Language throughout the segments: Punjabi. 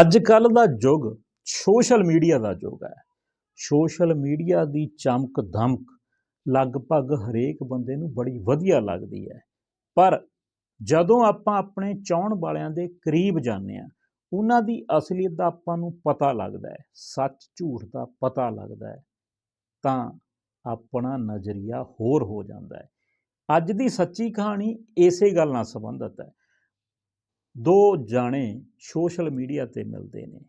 ਅੱਜ ਕੱਲ ਦਾ ਯੁੱਗ ਸੋਸ਼ਲ ਮੀਡੀਆ ਦਾ ਯੁੱਗ ਹੈ। ਸੋਸ਼ਲ ਮੀਡੀਆ ਦੀ ਚਮਕ ਧਮਕ ਲਗਭਗ ਹਰੇਕ ਬੰਦੇ ਨੂੰ ਬੜੀ ਵਧੀਆ ਲੱਗਦੀ ਹੈ। ਪਰ ਜਦੋਂ ਆਪਾਂ ਆਪਣੇ ਚਾਹਣ ਵਾਲਿਆਂ ਦੇ ਕਰੀਬ ਜਾਂਦੇ ਆ ਉਹਨਾਂ ਦੀ ਅਸਲੀਅਤ ਦਾ ਆਪਾਂ ਨੂੰ ਪਤਾ ਲੱਗਦਾ ਹੈ, ਸੱਚ ਝੂਠ ਦਾ ਪਤਾ ਲੱਗਦਾ ਹੈ, ਤਾਂ ਆਪਣਾ ਨਜ਼ਰੀਆ ਹੋਰ ਹੋ ਜਾਂਦਾ ਹੈ। ਅੱਜ ਦੀ ਸੱਚੀ ਕਹਾਣੀ ਇਸੇ ਗੱਲ ਨਾਲ ਸੰਬੰਧਿਤ ਹੈ। ਦੋ ਜਾਣੇ ਸੋਸ਼ਲ ਮੀਡੀਆ ਤੇ ਮਿਲਦੇ ਨੇ,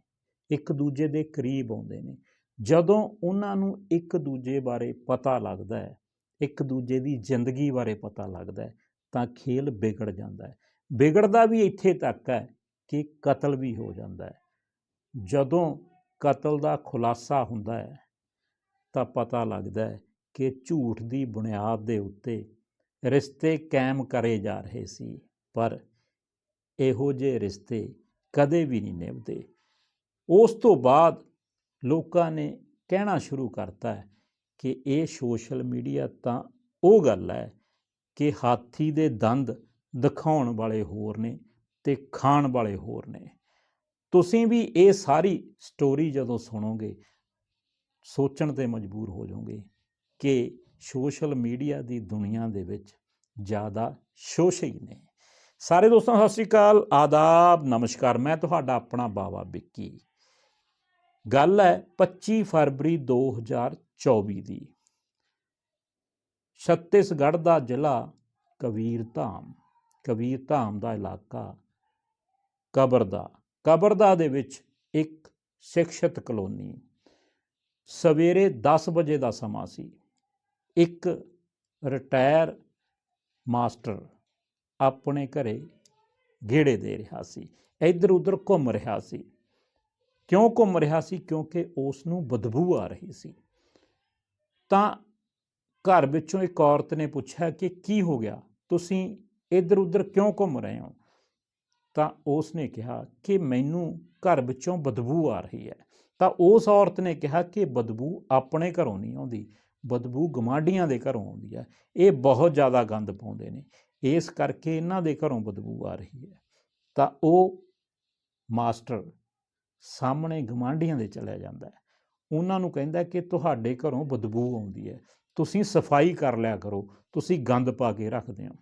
ਇੱਕ ਦੂਜੇ ਦੇ ਕਰੀਬ ਆਉਂਦੇ ਨੇ। ਜਦੋਂ ਉਹਨਾਂ ਨੂੰ ਇੱਕ ਦੂਜੇ ਬਾਰੇ ਪਤਾ ਲੱਗਦਾ ਹੈ, ਇੱਕ ਦੂਜੇ ਦੀ ਜ਼ਿੰਦਗੀ ਬਾਰੇ ਪਤਾ ਲੱਗਦਾ ਹੈ, ਤਾਂ ਖੇਲ ਵਿਗੜ ਜਾਂਦਾ ਹੈ। ਵਿਗੜਦਾ ਵੀ ਇੱਥੇ ਤੱਕ ਹੈ ਕਿ ਕਤਲ ਵੀ ਹੋ ਜਾਂਦਾ ਹੈ। ਜਦੋਂ ਕਤਲ ਦਾ ਖੁਲਾਸਾ ਹੁੰਦਾ ਹੈ, ਤਾਂ ਪਤਾ ਲੱਗਦਾ ਹੈ ਕਿ ਝੂਠ ਦੀ ਬੁਨਿਆਦ ਦੇ ਉੱਤੇ ਰਿਸ਼ਤੇ ਕਾਇਮ ਕਰੇ ਜਾ ਰਹੇ ਸੀ, ਪਰ ਇਹੋ ਜਿਹੇ ਰਿਸ਼ਤੇ ਕਦੇ ਵੀ ਨਹੀਂ ਨਿਭਦੇ। ਉਸ ਤੋਂ ਬਾਅਦ ਲੋਕਾਂ ਨੇ ਕਹਿਣਾ ਸ਼ੁਰੂ ਕਰਤਾ ਹੈ ਕਿ ਇਹ ਸੋਸ਼ਲ ਮੀਡੀਆ ਤਾਂ ਉਹ ਗੱਲ ਹੈ ਕਿ ਹਾਥੀ ਦੇ ਦੰਦ ਦਿਖਾਉਣ ਵਾਲੇ ਹੋਰ ਨੇ ਤੇ ਖਾਣ ਵਾਲੇ ਹੋਰ ਨੇ। ਤੁਸੀਂ ਵੀ ਇਹ ਸਾਰੀ ਸਟੋਰੀ ਜਦੋਂ ਸੁਣੋਗੇ, ਸੋਚਣ ਤੇ ਮਜਬੂਰ ਹੋ ਜਾਓਗੇ ਕਿ ਸੋਸ਼ਲ ਮੀਡੀਆ ਦੀ ਦੁਨੀਆ ਦੇ ਵਿੱਚ ਜ਼ਿਆਦਾ ਸ਼ੋਸ਼ੇ ਹੀ ਨੇ। ਸਾਰੇ ਦੋਸਤਾਂ, ਸਤਿ ਸ਼੍ਰੀ ਅਕਾਲ। ਆਦਾਬ, ਨਮਸਕਾਰ। ਮੈਂ ਤੁਹਾਡਾ ਆਪਣਾ ਬਾਵਾ ਵਿੱਕੀ। ਗੱਲ ਹੈ 25 ਫਰਵਰੀ 2024 ਦੀ। ਛੱਤੀਸਗੜ੍ਹ ਦਾ ਜ਼ਿਲ੍ਹਾ ਕਬੀਰਧਾਮ। ਕਬੀਰਧਾਮ ਦਾ ਇਲਾਕਾ ਕਬਰਦਾ। ਕਬਰਦਾ ਦੇ ਵਿੱਚ ਇੱਕ ਸਿੱਖਿਅਤ ਕਲੋਨੀ। ਸਵੇਰੇ 10 ਵਜੇ ਦਾ ਸਮਾਂ ਸੀ। ਇੱਕ ਰਿਟਾਇਰ ਮਾਸਟਰ ਆਪਣੇ ਘਰੇ ਗੇੜੇ ਦੇ ਰਿਹਾ ਸੀ, ਇੱਧਰ ਉੱਧਰ ਘੁੰਮ ਰਿਹਾ ਸੀ। ਕਿਉਂ ਘੁੰਮ ਰਿਹਾ ਸੀ? ਕਿਉਂਕਿ ਉਸ ਨੂੰ ਬਦਬੂ ਆ ਰਹੀ ਸੀ। ਤਾਂ ਘਰ ਵਿੱਚੋਂ ਇੱਕ ਔਰਤ ਨੇ ਪੁੱਛਿਆ ਕਿ ਕੀ ਹੋ ਗਿਆ? ਤੁਸੀਂ ਇੱਧਰ ਉੱਧਰ ਕਿਉਂ ਘੁੰਮ ਰਹੇ ਹੋ? ਤਾਂ ਉਸ ਨੇ ਕਿਹਾ ਕਿ ਮੈਨੂੰ ਘਰ ਵਿੱਚੋਂ ਬਦਬੂ ਆ ਰਹੀ ਹੈ। ਤਾਂ ਉਸ ਔਰਤ ਨੇ ਕਿਹਾ ਕਿ ਬਦਬੂ ਆਪਣੇ ਘਰੋਂ ਨਹੀਂ ਆਉਂਦੀ, ਬਦਬੂ ਗਮਾਂਡੀਆਂ ਦੇ ਘਰੋਂ ਆਉਂਦੀ ਹੈ। ਇਹ ਬਹੁਤ ਜ਼ਿਆਦਾ ਗੰਦ ਪਾਉਂਦੇ ਨੇ। ਇਸ ਕਰਕੇ ਇਹਨਾਂ ਦੇ ਘਰੋਂ ਬਦਬੂ ਆ ਰਹੀ ਹੈ। ਤਾਂ ਉਹ ਮਾਸਟਰ ਸਾਹਮਣੇ ਗਮਾਂਡੀਆਂ ਦੇ ਚਲਿਆ ਜਾਂਦਾ ਹੈ। ਉਹਨਾਂ ਨੂੰ ਕਹਿੰਦਾ ਕਿ ਤੁਹਾਡੇ ਘਰੋਂ ਬਦਬੂ ਆਉਂਦੀ ਹੈ। ਤੁਸੀਂ ਸਫ਼ਾਈ ਕਰ ਲਿਆ ਕਰੋ, ਤੁਸੀਂ ਗੰਦ ਪਾ ਕੇ ਰੱਖਦੇ ਹੋ।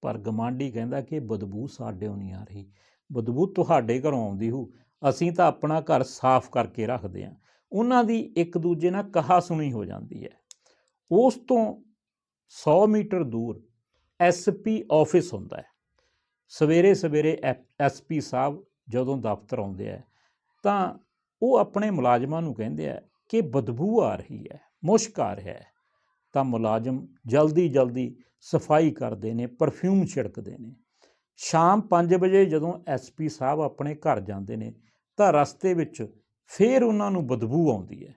ਪਰ ਗਵਾਂਢੀ ਕਹਿੰਦਾ ਕਿ ਬਦਬੂ ਸਾਡੇੋਂ ਨਹੀਂ ਆ ਰਹੀ। ਬਦਬੂ ਤੁਹਾਡੇ ਘਰੋਂ ਆਉਂਦੀ ਹੋ ਅਸੀਂ ਤਾਂ ਆਪਣਾ ਘਰ ਸਾਫ਼ ਕਰਕੇ ਰੱਖਦੇ ਹਾਂ। ਉਹਨਾਂ ਦੀ ਇੱਕ ਦੂਜੇ ਨਾਲ ਕਹਾ ਸੁਣੀ ਹੋ ਜਾਂਦੀ ਹੈ। ਉਸ ਤੋਂ 100 ਮੀਟਰ ਦੂਰ ਐਸਪੀ ਆਫਿਸ ਹੁੰਦਾ ਹੈ। ਸਵੇਰੇ ਸਵੇਰੇ ਐਸਪੀ ਸਾਹਿਬ ਜਦੋਂ ਦਫ਼ਤਰ ਆਉਂਦੇ ਆ ਤਾਂ ਉਹ ਆਪਣੇ ਮੁਲਾਜ਼ਮਾਂ ਨੂੰ ਕਹਿੰਦੇ ਆ ਕਿ ਬਦਬੂ ਆ ਰਹੀ ਹੈ, ਮੁਸ਼ਕ ਆ ਰਿਹਾ ਹੈ। ਤਾਂ ਮੁਲਾਜ਼ਮ ਜਲਦੀ ਜਲਦੀ ਸਫ਼ਾਈ ਕਰਦੇ ਨੇ, ਪਰਫਿਊਮ ਛਿੜਕਦੇ ਨੇ। ਸ਼ਾਮ 5 ਵਜੇ ਜਦੋਂ ਐਸਪੀ ਸਾਹਿਬ ਆਪਣੇ ਘਰ ਜਾਂਦੇ ਨੇ, ਤਾਂ ਰਸਤੇ ਵਿੱਚ ਫੇਰ ਉਹਨਾਂ ਨੂੰ ਬਦਬੂ ਆਉਂਦੀ ਹੈ।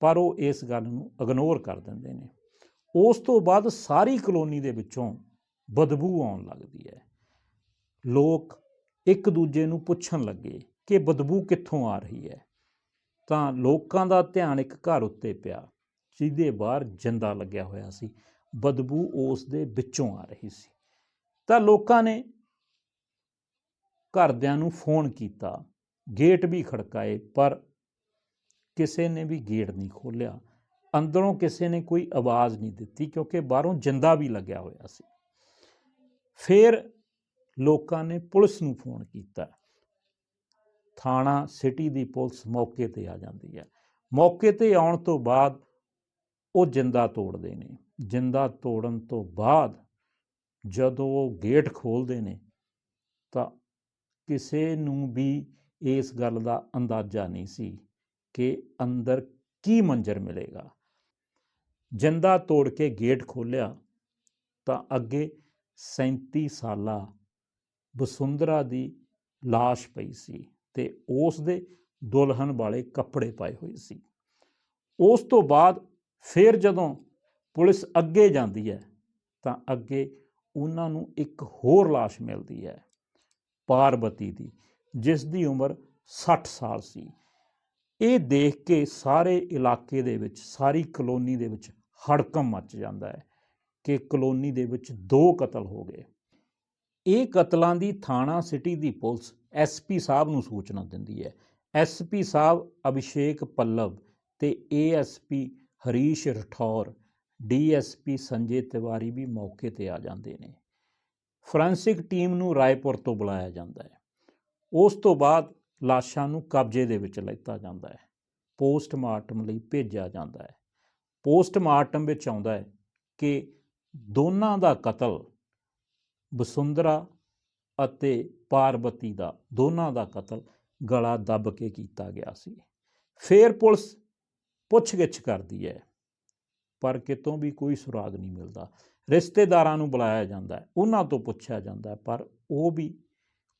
ਪਰ ਉਹ ਇਸ ਗੱਲ ਨੂੰ ਇਗਨੋਰ ਕਰ ਦਿੰਦੇ ਨੇ। ਉਸ ਤੋਂ ਬਾਅਦ ਸਾਰੀ ਕਲੋਨੀ ਦੇ ਵਿੱਚੋਂ ਬਦਬੂ ਆਉਣ ਲੱਗਦੀ ਹੈ। ਲੋਕ ਇੱਕ ਦੂਜੇ ਨੂੰ ਪੁੱਛਣ ਲੱਗੇ ਕਿ ਬਦਬੂ ਕਿੱਥੋਂ ਆ ਰਹੀ ਹੈ। ਤਾਂ ਲੋਕਾਂ ਦਾ ਧਿਆਨ ਇੱਕ ਘਰ ਉੱਤੇ ਪਿਆ, ਜਿਹਦੇ ਬਾਹਰ ਜਿੰਦਾ ਲੱਗਿਆ ਹੋਇਆ ਸੀ। ਬਦਬੂ ਉਸ ਦੇ ਵਿੱਚੋਂ ਆ ਰਹੀ ਸੀ। ਤਾਂ ਲੋਕਾਂ ਨੇ ਘਰਦਿਆਂ ਨੂੰ ਫੋਨ ਕੀਤਾ। ਗੇਟ ਵੀ ਖੜਕਾਏ, ਪਰ ਕਿਸੇ ਨੇ ਵੀ ਗੇਟ ਨਹੀਂ ਖੋਲ੍ਹਿਆ। ਅੰਦਰੋਂ ਕਿਸੇ ਨੇ ਕੋਈ ਆਵਾਜ਼ ਨਹੀਂ ਦਿੱਤੀ ਕਿਉਂਕਿ ਬਾਹਰੋਂ ਜਿੰਦਾ ਵੀ ਲੱਗਿਆ ਹੋਇਆ ਸੀ। ਫਿਰ ਲੋਕਾਂ ਨੇ ਪੁਲਿਸ ਨੂੰ ਫੋਨ ਕੀਤਾ। ਥਾਣਾ, ਸਿਟੀ ਦੀ ਪੁਲਿਸ ਮੌਕੇ ਤੇ ਆ ਜਾਂਦੀ ਹੈ। ਮੌਕੇ ਤੇ ਆਉਣ ਤੋਂ ਬਾਅਦ ਉਹ ਜਿੰਦਾ ਤੋੜਦੇ ਨੇ। ਜਿੰਦਾ ਤੋੜਨ ਤੋਂ ਬਾਅਦ ਜਦੋਂ ਉਹ ਗੇਟ ਖੋਲਦੇ ਨੇ ਤਾਂ ਕਿਸੇ ਨੂੰ ਵੀ ਇਸ ਗੱਲ ਦਾ ਅੰਦਾਜ਼ਾ ਨਹੀਂ ਸੀ ਕਿ ਅੰਦਰ ਕੀ ਮੰਜ਼ਰ ਮਿਲੇਗਾ। ਜਿੰਦਾ ਤੋੜ ਕੇ ਗੇਟ ਖੋਲ੍ਹਿਆ ਤਾਂ ਅੱਗੇ 37 ਸਾਲਾ ਵਸੁੰਧਰਾ ਦੀ লাশ ਪਈ ਸੀ ਤੇ ਉਸ ਦੇ ਦੁਲਹਨ ਵਾਲੇ ਕੱਪੜੇ ਪਾਏ ਹੋਏ ਸੀ ਉਸ ਤੋਂ ਬਾਅਦ ਫਿਰ ਜਦੋਂ ਪੁਲਿਸ ਅੱਗੇ ਜਾਂਦੀ ਹੈ ਤਾਂ ਅੱਗੇ ਉਹਨਾਂ ਨੂੰ ਇੱਕ ਹੋਰ লাশ ਮਿਲਦੀ ਹੈ ਪਾਰਬਤੀ ਦੀ ਜਿਸ ਦੀ ਉਮਰ 60 ਸਾਲ ਸੀ ਇਹ ਦੇਖ ਕੇ ਸਾਰੇ ਇਲਾਕੇ ਦੇ ਵਿੱਚ, ਸਾਰੀ ਕਲੋਨੀ ਦੇ ਵਿੱਚ ਹੜਕਮ ਮਚ ਜਾਂਦਾ ਹੈ ਕਿ ਕਲੋਨੀ ਦੇ ਵਿੱਚ ਦੋ ਕਤਲ ਹੋ ਗਏ। ਇਹ ਕਤਲਾਂ ਦੀ ਥਾਣਾ ਸਿਟੀ ਦੀ ਪੁਲਿਸ ਐਸਪੀ ਸਾਹਿਬ ਨੂੰ ਸੂਚਨਾ ਦਿੰਦੀ ਹੈ। ਐਸਪੀ ਸਾਹਿਬ ਅਭਿਸ਼ੇਕ ਪੱਲਵ ਤੇ ਏਐਸਪੀ ਹਰੀਸ਼ ਰਠੌਰ ਡੀਐਸਪੀ ਸੰਜੇ ਤਿਵਾਰੀ ਵੀ ਮੌਕੇ ਤੇ ਆ ਜਾਂਦੇ ਨੇ। ਫੋਰੈਂਸਿਕ ਟੀਮ ਨੂੰ ਰਾਏਪੁਰ ਤੋਂ ਬੁਲਾਇਆ ਜਾਂਦਾ ਹੈ। ਉਸ ਤੋਂ ਬਾਅਦ ਲਾਸ਼ਾਂ ਨੂੰ ਕਬਜ਼ੇ ਦੇ ਵਿੱਚ ਲੈਤਾ ਜਾਂਦਾ ਹੈ। ਪੋਸਟਮਾਰਟਮ ਲਈ ਭੇਜਿਆ ਜਾਂਦਾ ਹੈ। ਪੋਸਟਮਾਰਟਮ ਵਿੱਚ ਆਉਂਦਾ ਹੈ ਕਿ ਦੋਨਾਂ ਦਾ ਕਤਲ ਵਸੁੰਧਰਾ ਅਤੇ ਪਾਰਵਤੀ ਦਾ, ਦੋਨਾਂ ਦਾ ਕਤਲ ਗਲਾ ਦੱਬ ਕੇ ਕੀਤਾ ਗਿਆ ਸੀ। ਫੇਰ ਪੁਲਿਸ ਪੁੱਛਗਿੱਛ ਕਰਦੀ ਹੈ, ਪਰ ਕਿਤੋਂ ਵੀ ਕੋਈ ਸੁਰਾਗ ਨਹੀਂ ਮਿਲਦਾ। ਰਿਸ਼ਤੇਦਾਰਾਂ ਨੂੰ ਬੁਲਾਇਆ ਜਾਂਦਾ ਹੈ, ਉਹਨਾਂ ਤੋਂ ਪੁੱਛਿਆ ਜਾਂਦਾ ਪਰ ਉਹ ਵੀ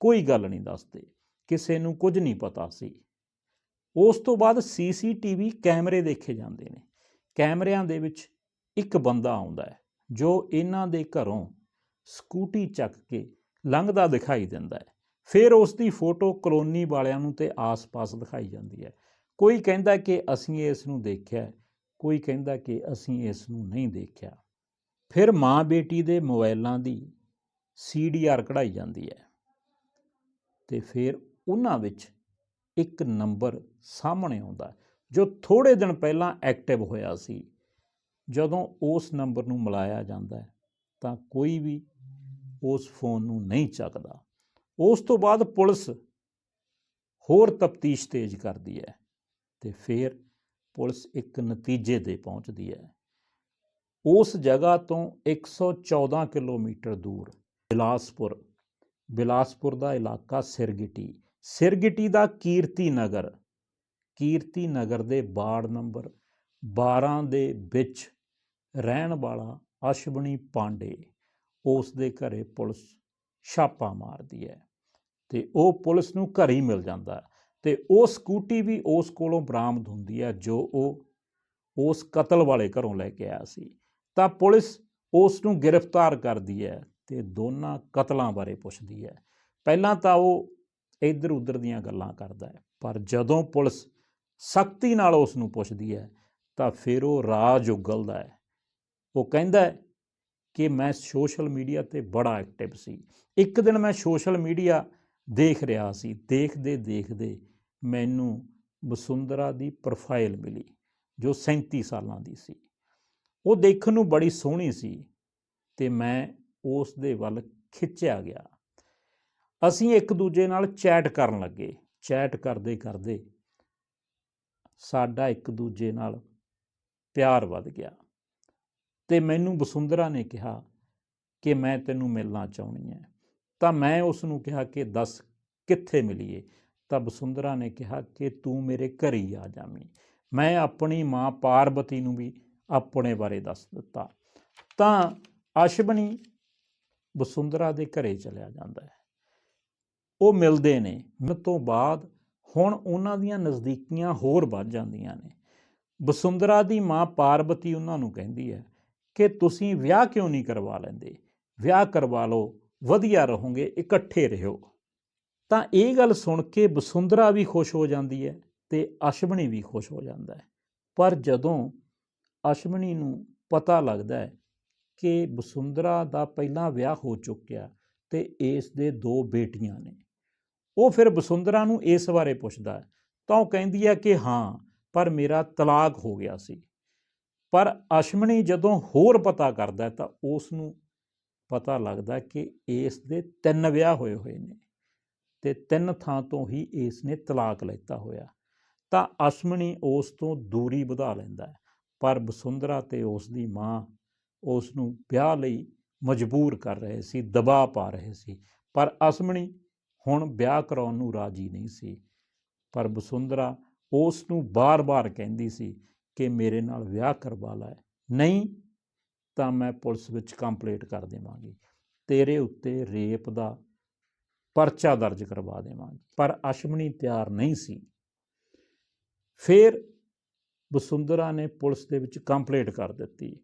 ਕੋਈ ਗੱਲ ਨਹੀਂ ਦੱਸਦੇ। ਕਿਸੇ ਨੂੰ ਕੁਝ ਨਹੀਂ ਪਤਾ ਸੀ। ਉਸ ਤੋਂ ਬਾਅਦ ਸੀਸੀਟੀਵੀ ਕੈਮਰੇ ਦੇਖੇ ਜਾਂਦੇ ਨੇ। ਕੈਮਰਿਆਂ ਦੇ ਵਿੱਚ ਇੱਕ ਬੰਦਾ ਆਉਂਦਾ ਹੈ, ਜੋ ਇਹਨਾਂ ਦੇ ਘਰੋਂ ਸਕੂਟੀ ਚੱਕ ਕੇ ਲੰਘਦਾ ਦਿਖਾਈ ਦਿੰਦਾ ਹੈ। ਫਿਰ ਉਸ ਦੀ ਫੋਟੋ ਕਲੋਨੀ ਵਾਲਿਆਂ ਨੂੰ ਤੇ ਆਸ-ਪਾਸ ਦਿਖਾਈ ਜਾਂਦੀ ਹੈ। ਕੋਈ ਕਹਿੰਦਾ ਕਿ ਅਸੀਂ ਇਸ ਨੂੰ ਦੇਖਿਆ ਕੋਈ ਕਹਿੰਦਾ ਕਿ ਅਸੀਂ ਇਸ ਨੂੰ ਨਹੀਂ ਦੇਖਿਆ। ਫਿਰ ਮਾਂ ਬੇਟੀ ਦੇ ਮੋਬਾਈਲਾਂ ਦੀ ਸੀਡੀਆਰ ਕਢਾਈ ਜਾਂਦੀ ਹੈ। ਤੇ ਫਿਰ ਉਹਨਾਂ ਵਿੱਚ ਇੱਕ ਨੰਬਰ ਸਾਹਮਣੇ ਆਉਂਦਾ ਜੋ ਥੋੜੇ ਦਿਨ ਪਹਿਲਾਂ ਐਕਟਿਵ ਹੋਇਆ ਸੀ। ਜਦੋਂ ਉਸ ਨੰਬਰ ਨੂੰ ਮਿਲਾਇਆ ਜਾਂਦਾ ਹੈ, ਤਾਂ ਕੋਈ ਵੀ ਉਸ ਫੋਨ ਨੂੰ ਨਹੀਂ ਚੱਕਦਾ। ਉਸ ਤੋਂ ਬਾਅਦ ਪੁਲਿਸ ਹੋਰ ਤਫਤੀਸ਼ ਤੇਜ਼ ਕਰਦੀ ਹੈ ਤੇ ਫਿਰ ਪੁਲਿਸ ਇੱਕ ਨਤੀਜੇ ਤੇ ਪਹੁੰਚਦੀ ਹੈ। ਉਸ ਜਗ੍ਹਾ ਤੋਂ 114 ਕਿਲੋਮੀਟਰ ਦੂਰ ਬਿਲਾਸਪੁਰ ਬਿਲਾਸਪੁਰ ਦਾ ਇਲਾਕਾ ਸਿਰਗਿਟੀ ਸਿਰਗਿਟੀ ਦਾ ਕੀਰਤੀ ਨਗਰ ਕੀਰਤੀ ਨਗਰ ਦੇ ਵਾਰਡ ਨੰਬਰ 12 ਦੇ ਵਿੱਚ ਰਹਿਣ ਵਾਲਾ ਅਸ਼ਵਨੀ ਪਾਂਡੇ, ਉਸ ਦੇ ਘਰੇ ਪੁਲਿਸ ਛਾਪਾ ਮਾਰਦੀ ਹੈ ਤੇ ਉਹ ਪੁਲਿਸ ਨੂੰ ਘਰ ਹੀ ਮਿਲ ਜਾਂਦਾ ਹੈ ਤੇ ਉਹ ਸਕੂਟੀ ਵੀ ਉਸ ਕੋਲੋਂ ਬਰਾਮਦ ਹੁੰਦੀ ਹੈ ਜੋ ਉਹ ਉਸ ਕਤਲ ਵਾਲੇ ਘਰੋਂ ਲੈ ਕੇ ਆਇਆ ਸੀ। ਤਾਂ ਪੁਲਿਸ ਉਸ ਨੂੰ ਗ੍ਰਿਫਤਾਰ ਕਰਦੀ ਹੈ ਤੇ ਦੋਨਾਂ ਕਤਲਾਂ ਬਾਰੇ ਪੁੱਛਦੀ ਹੈ। ਪਹਿਲਾਂ ਤਾਂ ਉਹ ਇੱਧਰ ਉੱਧਰ ਦੀਆਂ ਗੱਲਾਂ ਕਰਦਾ ਹੈ। ਪਰ ਜਦੋਂ ਪੁਲਿਸ ਸਖਤੀ ਨਾਲ ਉਸ ਨੂੰ ਪੁੱਛਦੀ ਹੈ, ਤਾਂ ਫਿਰ ਉਹ ਰਾਜ ਉਗਲਦਾ ਹੈ। ਉਹ ਕਹਿੰਦਾ ਕਿ ਮੈਂ ਸੋਸ਼ਲ ਮੀਡੀਆ ਤੇ ਬੜਾ ਐਕਟਿਵ ਸੀ। ਇੱਕ ਦਿਨ ਮੈਂ ਸੋਸ਼ਲ ਮੀਡੀਆ ਦੇਖ ਰਿਹਾ ਸੀ। ਦੇਖਦੇ ਦੇਖਦੇ ਮੈਨੂੰ ਵਸੁੰਧਰਾ ਦੀ ਪ੍ਰੋਫਾਈਲ ਮਿਲੀ, ਜੋ 37 ਸਾਲਾਂ ਦੀ ਸੀ। ਉਹ ਦੇਖਣ ਨੂੰ ਬੜੀ ਸੋਹਣੀ ਸੀ ਤੇ ਮੈਂ ਉਸ ਦੇ ਵੱਲ ਖਿੱਚਿਆ ਗਿਆ। ਅਸੀਂ ਇੱਕ ਦੂਜੇ ਨਾਲ ਚੈਟ ਕਰਨ ਲੱਗੇ। ਚੈਟ ਕਰਦੇ ਕਰਦੇ ਸਾਡਾ ਇੱਕ ਦੂਜੇ ਨਾਲ ਪਿਆਰ ਵੱਧ ਗਿਆ। ਤੇ ਮੈਨੂੰ ਵਸੁੰਧਰਾ ਨੇ ਕਿਹਾ ਕਿ ਮੈਂ ਤੈਨੂੰ ਮਿਲਣਾ ਚਾਹੁੰਦੀ ਹਾਂ। ਤਾਂ ਮੈਂ ਉਸ ਨੂੰ ਕਿਹਾ ਕਿ ਦੱਸ ਕਿੱਥੇ ਮਿਲੀਏ? ਤਾਂ ਵਸੁੰਧਰਾ ਨੇ ਕਿਹਾ ਕਿ ਤੂੰ ਮੇਰੇ ਘਰ ਹੀ ਆ ਜਾਵੀਂ। ਮੈਂ ਆਪਣੀ ਮਾਂ ਪਾਰਵਤੀ ਨੂੰ ਵੀ ਆਪਣੇ ਬਾਰੇ ਦੱਸ ਦਿੱਤਾ। ਤਾਂ ਅਸ਼ਵਨੀ ਵਸੁੰਧਰਾ ਦੇ ਘਰੇ ਚਲਿਆ ਜਾਂਦਾ ਹੈ। ਉਹ ਮਿਲਦੇ ਨੇ। ਮਿਲਣ ਤੋਂ ਬਾਅਦ ਹੁਣ ਉਹਨਾਂ ਦੀਆਂ ਨਜ਼ਦੀਕੀਆਂ ਹੋਰ ਵੱਧ ਜਾਂਦੀਆਂ ਨੇ। ਵਸੁੰਧਰਾ ਦੀ ਮਾਂ ਪਾਰਵਤੀ ਉਹਨਾਂ ਨੂੰ ਕਹਿੰਦੀ ਹੈ ਕਿ ਤੁਸੀਂ ਵਿਆਹ ਕਿਉਂ ਨਹੀਂ ਕਰਵਾ ਲੈਂਦੇ? ਵਿਆਹ ਕਰਵਾ ਲਓ, ਵਧੀਆ ਰਹੋਗੇ, ਇਕੱਠੇ ਰਹੋ ਤਾਂ ਇਹ ਗੱਲ ਸੁਣ ਕੇ ਵਸੁੰਧਰਾ ਵੀ ਖੁਸ਼ ਹੋ ਜਾਂਦੀ ਹੈ ਤੇ ਅਸ਼ਵਨੀ ਵੀ ਖੁਸ਼ ਹੋ ਜਾਂਦਾ ਹੈ। ਪਰ ਜਦੋਂ ਅਸ਼ਵਨੀ ਨੂੰ ਪਤਾ ਲੱਗਦਾ ਹੈ ਕਿ ਵਸੁੰਧਰਾ ਦਾ ਪਹਿਲਾਂ ਵਿਆਹ ਹੋ ਚੁੱਕਿਆ ਤੇ ਇਸ ਦੇ ਦੋ ਬੇਟੀਆਂ ਨੇ ਉਹ ਫਿਰ ਵਸੁੰਧਰਾ ਨੂੰ ਇਸ ਬਾਰੇ ਪੁੱਛਦਾ ਹੈ। ਤਾਂ ਉਹ ਕਹਿੰਦੀ ਹੈ ਕਿ ਹਾਂ, ਪਰ ਮੇਰਾ ਤਲਾਕ ਹੋ ਗਿਆ ਸੀ। ਪਰ ਅਸ਼ਮਣੀ ਜਦੋਂ ਹੋਰ ਪਤਾ ਕਰਦਾ ਤਾਂ ਉਸ ਨੂੰ ਪਤਾ ਲੱਗਦਾ ਕਿ ਇਸ ਦੇ ਤਿੰਨ ਵਿਆਹ ਹੋਏ ਹੋਏ ਨੇ ਤੇ ਤਿੰਨ ਥਾਂ ਤੋਂ ਹੀ ਇਸ ਨੇ ਤਲਾਕ ਲੈਤਾ ਹੋਇਆ। ਤਾਂ ਅਸ਼ਮਣੀ ਉਸ ਤੋਂ ਦੂਰੀ ਵਧਾ ਲੈਂਦਾ ਹੈ, ਪਰ ਵਸੁੰਧਰਾ ਤੇ ਉਸ ਦੀ ਮਾਂ ਉਸ ਨੂੰ ਵਿਆਹ ਲਈ ਮਜਬੂਰ ਕਰ ਰਹੇ ਸੀ, ਦਬਾਅ ਪਾ ਰਹੇ ਸੀ। ਪਰ ਅਸ਼ਮਣੀ ਹੁਣ ਵਿਆਹ ਕਰਾਉਣ ਨੂੰ ਰਾਜੀ ਨਹੀਂ ਸੀ। ਪਰ ਵਸੁੰਧਰਾ ਉਸ ਨੂੰ ਬਾਰ-ਬਾਰ ਕਹਿੰਦੀ ਸੀ ਕਿ ਮੇਰੇ ਨਾਲ ਵਿਆਹ ਕਰਵਾ ਲੈ। ਨਹੀਂ ਤਾਂ ਮੈਂ ਪੁਲਿਸ ਵਿੱਚ ਕੰਪਲੇਂਟ ਕਰ ਦੇਵਾਂਗੀ। ਤੇਰੇ ਉੱਤੇ ਰੇਪ ਦਾ ਪਰਚਾ ਦਰਜ ਕਰਵਾ ਦੇਵਾਂਗੀ। ਪਰ ਅਸ਼ਮਨੀ ਤਿਆਰ ਨਹੀਂ ਸੀ। ਫਿਰ ਵਸੁੰਧਰਾ ਨੇ ਪੁਲਿਸ ਦੇ ਵਿੱਚ ਕੰਪਲੇਂਟ ਕਰ ਦਿੱਤੀ।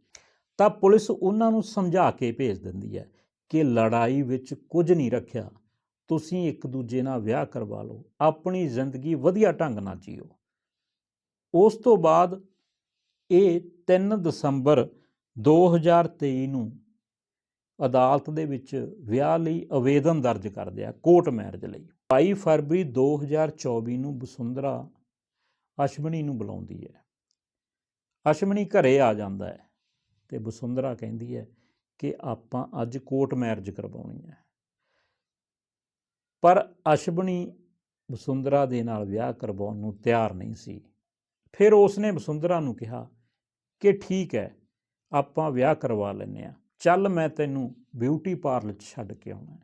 ਤਾਂ ਪੁਲਿਸ ਉਹਨਾਂ ਨੂੰ ਸਮਝਾ ਕੇ ਭੇਜ ਦਿੰਦੀ ਹੈ ਕਿ ਲੜਾਈ ਵਿੱਚ ਕੁਝ ਨਹੀਂ ਰੱਖਿਆ। ਤੁਸੀਂ ਇੱਕ ਦੂਜੇ ਨਾਲ ਵਿਆਹ ਕਰਵਾ ਲਓ, ਆਪਣੀ ਜ਼ਿੰਦਗੀ ਵਧੀਆ ਢੰਗ ਨਾਲ ਜੀਓ। ਉਸ ਤੋਂ ਬਾਅਦ ਇਹ 3 ਦਸੰਬਰ 2023 ਨੂੰ ਅਦਾਲਤ ਦੇ ਵਿੱਚ ਵਿਆਹ ਲਈ ਆਵੇਦਨ ਦਰਜ ਕਰਦੇ ਆ ਕੋਰਟ ਮੈਰਿਜ ਲਈ। 22 ਫਰਵਰੀ 2024 ਨੂੰ ਵਸੁੰਧਰਾ ਅਸ਼ਵਨੀ ਨੂੰ ਬੁਲਾਉਂਦੀ ਹੈ। ਅਸ਼ਵਨੀ ਘਰੇ ਆ ਜਾਂਦਾ ਹੈ ਤੇ ਵਸੁੰਧਰਾ ਕਹਿੰਦੀ ਹੈ ਕਿ ਆਪਾਂ ਅੱਜ ਕੋਰਟ ਮੈਰਿਜ ਕਰਵਾਉਣੀ ਹੈ। ਪਰ ਅਸ਼ਵਨੀ ਵਸੁੰਧਰਾ ਦੇ ਨਾਲ ਵਿਆਹ ਕਰਵਾਉਣ ਨੂੰ ਤਿਆਰ ਨਹੀਂ ਸੀ। ਫਿਰ ਉਸਨੇ ਵਸੁੰਧਰਾ ਨੂੰ ਕਿਹਾ ਕਿ ਠੀਕ ਹੈ, ਆਪਾਂ ਵਿਆਹ ਕਰਵਾ ਲੈਂਦੇ ਆ ਚੱਲ ਮੈਂ ਤੈਨੂੰ ਬਿਊਟੀ ਪਾਰਲਰ 'ਚ ਛੱਡ ਕੇ ਆਉਣਾ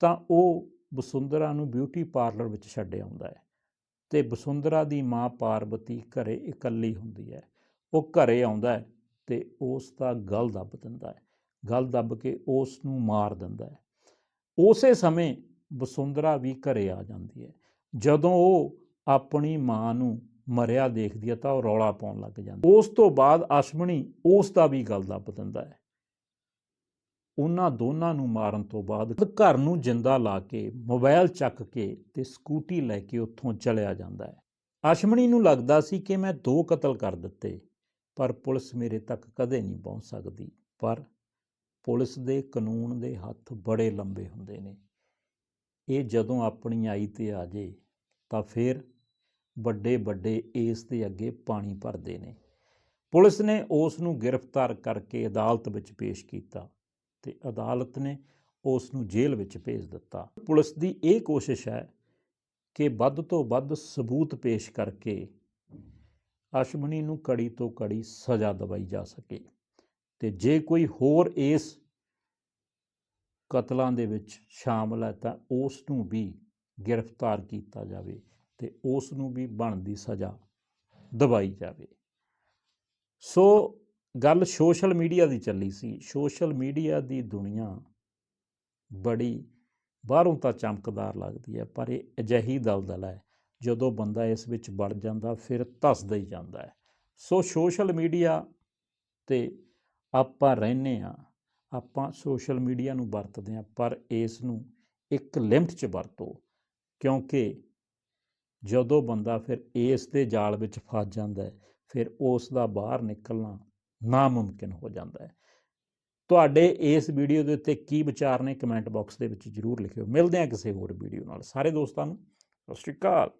ਤਾਂ ਉਹ ਵਸੁੰਧਰਾ ਨੂੰ ਬਿਊਟੀ ਪਾਰਲਰ ਵਿੱਚ ਛੱਡ ਆਉਂਦਾ ਹੈ ਤੇ ਵਸੁੰਧਰਾ ਦੀ ਮਾਂ ਪਾਰਵਤੀ ਘਰੇ ਇਕੱਲੀ ਹੁੰਦੀ ਹੈ। ਉਹ ਘਰੇ ਆਉਂਦਾ ਹੈ ਤੇ ਉਸ ਦਾ ਗਲ ਦੱਬ ਦਿੰਦਾ ਹੈ। ਗਲ ਦੱਬ ਕੇ ਉਸ ਨੂੰ ਮਾਰ ਦਿੰਦਾ ਹੈ। ਉਸੇ ਸਮੇਂ ਵਸੁੰਧਰਾ ਵੀ ਘਰੇ ਆ ਜਾਂਦੀ ਹੈ। ਜਦੋਂ ਉਹ ਆਪਣੀ ਮਾਂ ਨੂੰ ਮਰਿਆ ਦੇਖਦੀ ਹੈ ਤਾਂ ਉਹ ਰੌਲਾ ਪਾਉਣ ਲੱਗ ਜਾਂਦਾ ਉਸ ਤੋਂ ਬਾਅਦ ਅਸ਼ਮਣੀ ਉਸ ਦਾ ਵੀ ਗਲ ਦੱਬ ਦਿੰਦਾ ਹੈ। ਉਹਨਾਂ ਦੋਨਾਂ ਨੂੰ ਮਾਰਨ ਤੋਂ ਬਾਅਦ ਘਰ ਨੂੰ ਜਿੰਦਾ ਲਾ ਕੇ ਮੋਬਾਈਲ ਚੱਕ ਕੇ ਤੇ ਸਕੂਟੀ ਲੈ ਕੇ ਉੱਥੋਂ ਚਲਿਆ ਜਾਂਦਾ ਹੈ। ਅਸ਼ਮਣੀ ਨੂੰ ਲੱਗਦਾ ਸੀ ਕਿ ਮੈਂ ਦੋ ਕਤਲ ਕਰ ਦਿੱਤੇ, ਪਰ ਪੁਲਿਸ ਮੇਰੇ ਤੱਕ ਕਦੇ ਨਹੀਂ ਪਹੁੰਚ ਸਕਦੀ। ਪਰ ਪੁਲਿਸ ਦੇ ਕਾਨੂੰਨ ਦੇ ਹੱਥ ਬੜੇ ਲੰਬੇ ਹੁੰਦੇ ਨੇ। ਇਹ ਜਦੋਂ ਆਪਣੀ ਆਈ ਤੇ ਆ ਜੇ, ਤਾਂ ਫਿਰ ਵੱਡੇ ਵੱਡੇ ਇਸ ਦੇ ਅੱਗੇ ਪਾਣੀ ਭਰਦੇ ਨੇ। ਪੁਲਿਸ ਨੇ ਉਸ ਨੂੰ ਗ੍ਰਿਫਤਾਰ ਕਰਕੇ ਅਦਾਲਤ ਵਿੱਚ ਪੇਸ਼ ਕੀਤਾ ਤੇ ਅਦਾਲਤ ਨੇ ਉਸ ਨੂੰ ਜੇਲ੍ਹ ਵਿੱਚ ਭੇਜ ਦਿੱਤਾ। ਪੁਲਿਸ ਦੀ ਇਹ ਕੋਸ਼ਿਸ਼ ਹੈ ਕਿ ਵੱਧ ਤੋਂ ਵੱਧ ਸਬੂਤ ਪੇਸ਼ ਕਰਕੇ ਅਸ਼ਮਨੀ ਨੂੰ ਕੜੀ ਤੋਂ ਕੜੀ ਸਜ਼ਾ ਦਵਾਈ ਜਾ ਸਕੇ ਤੇ ਜੇ ਕੋਈ ਹੋਰ ਇਸ ਕਤਲਾਂ ਦੇ ਵਿੱਚ ਸ਼ਾਮਲ ਹੈ ਤਾਂ ਉਸ ਨੂੰ ਵੀ ਗ੍ਰਿਫਤਾਰ ਕੀਤਾ ਜਾਵੇ ਤੇ ਉਸ ਨੂੰ ਵੀ ਬਣਦੀ ਸਜ਼ਾ ਦਵਾਈ ਜਾਵੇ। ਸੋ ਗੱਲ ਸੋਸ਼ਲ ਮੀਡੀਆ ਦੀ ਚੱਲੀ ਸੀ। ਸੋਸ਼ਲ ਮੀਡੀਆ ਦੀ ਦੁਨੀਆ ਬੜੀ ਬਾਹਰੋਂ ਤਾਂ ਚਮਕਦਾਰ ਲੱਗਦੀ ਹੈ, ਪਰ ਇਹ ਅਜਿਹੀ ਦਲਦਲ ਹੈ, ਜਦੋਂ ਬੰਦਾ ਇਸ ਵਿੱਚ ਵੜ ਜਾਂਦਾ, ਫਿਰ ਧੱਸਦਾ ਹੀ ਜਾਂਦਾ ਹੈ। ਸੋ ਸੋਸ਼ਲ ਮੀਡੀਆ ਤੇ ਆਪਾਂ ਰਹਿੰਦੇ ਆ ਆਪਾਂ ਸੋਸ਼ਲ ਮੀਡੀਆ ਨੂੰ ਵਰਤਦੇ ਹਾਂ, ਪਰ ਇਸ ਨੂੰ ਇੱਕ ਲਿਮਟ 'ਚ ਵਰਤੋ, ਕਿਉਂਕਿ ਜਦੋਂ ਬੰਦਾ ਫਿਰ ਇਸ ਦੇ ਜਾਲ ਵਿੱਚ ਫਸ ਜਾਂਦਾ ਹੈ, ਫਿਰ ਉਸ ਦਾ ਬਾਹਰ ਨਿਕਲਣਾ ਨਾਮੁਮਕਿਨ ਹੋ ਜਾਂਦਾ ਹੈ। ਤੁਹਾਡੇ ਇਸ ਵੀਡੀਓ ਦੇ ਉੱਤੇ ਕੀ ਵਿਚਾਰ ਨੇ? ਕਮੈਂਟ ਬਾਕਸ ਦੇ ਵਿੱਚ ਜਰੂਰ ਲਿਖਿਓ। ਮਿਲਦੇ ਹਾਂ ਕਿਸੇ ਹੋਰ ਵੀਡੀਓ ਨਾਲ। ਸਾਰੇ ਦੋਸਤਾਂ ਨੂੰ, ਸਤਿ ਸ਼੍ਰੀ ਅਕਾਲ।